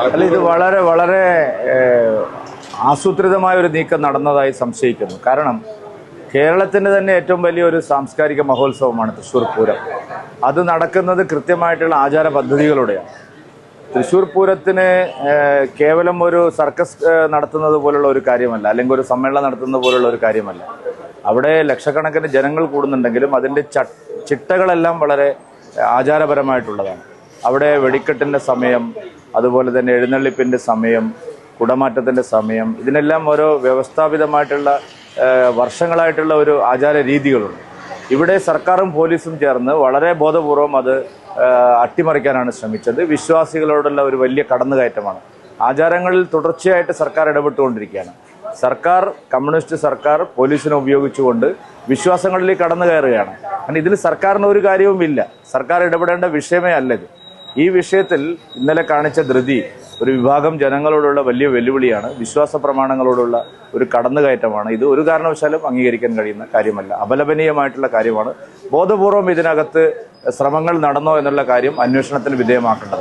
അല്ല ഇത് വളരെ വളരെ ആസൂത്രിതമായ ഒരു നീക്കം നടന്നതായി സംശയിക്കുന്നു. കാരണം കേരളത്തിന്റെ തന്നെ ഏറ്റവും വലിയ ഒരു സാംസ്കാരിക മഹോത്സവമാണ് തൃശ്ശൂർ പൂരം. അത് നടക്കുന്നത് കൃത്യമായിട്ടുള്ള ആചാര പദ്ധതികളുടെയാണ്. തൃശ്ശൂർ പൂരത്തിന് കേവലം ഒരു സർക്കസ് നടത്തുന്നത് പോലുള്ള ഒരു കാര്യമല്ല. അല്ലെങ്കിൽ ഒരു സമ്മേളനം നടത്തുന്നത് പോലുള്ള ഒരു കാര്യമല്ല. അവിടെ ലക്ഷക്കണക്കിന് ജനങ്ങൾ കൂടുന്നുണ്ടെങ്കിലും അതിന്റെ ചിട്ടകളെല്ലാം വളരെ ആചാരപരമായിട്ടുള്ളതാണ്. അവിടെ വെടിക്കെട്ടിന്റെ സമയം അതുപോലെ തന്നെ എഴുന്നള്ളിപ്പിന്റെ സമയം കുടമാറ്റത്തിന്റെ സമയം ഇതിനെല്ലാം ഓരോ വ്യവസ്ഥാപിതമായിട്ടുള്ള വർഷങ്ങളായിട്ടുള്ള ഒരു ആചാര രീതികളുണ്ട്. ഇവിടെ സർക്കാരും പോലീസും ചേർന്ന് വളരെ ബോധപൂർവം അത് അട്ടിമറിക്കാനാണ് ശ്രമിച്ചത്. വിശ്വാസികളോടുള്ള ഒരു വലിയ കടന്നുകയറ്റമാണ്. ആചാരങ്ങളിൽ തുടർച്ചയായിട്ട് സർക്കാർ ഇടപെട്ടുകൊണ്ടിരിക്കുകയാണ്. സർക്കാർ കമ്മ്യൂണിസ്റ്റ് സർക്കാർ പോലീസിനെ ഉപയോഗിച്ചുകൊണ്ട് വിശ്വാസങ്ങളിലേക്ക് കടന്നു കയറുകയാണ് കാരണം ഇതിൽ സർക്കാരിന് ഒരു കാര്യവുമില്ല. സർക്കാർ ഇടപെടേണ്ട വിഷയമേ അല്ല ഇത്. ഈ വിഷയത്തിൽ ഇന്നലെ കാണിച്ച ധൃതി ഒരു വിഭാഗം ജനങ്ങളോടുള്ള വലിയ വെല്ലുവിളിയാണ്. വിശ്വാസ പ്രമാണങ്ങളോടുള്ള ഒരു കടന്നുകയറ്റമാണ്. ഇത് ഒരു കാരണവശാലും അംഗീകരിക്കാൻ കഴിയുന്ന കാര്യമല്ല. അപലപനീയമായിട്ടുള്ള കാര്യമാണ്. ബോധപൂർവം ഇതിനകത്ത് ശ്രമങ്ങൾ നടന്നോ എന്നുള്ള കാര്യം അന്വേഷണത്തിന് വിധേയമാക്കേണ്ടതാണ്.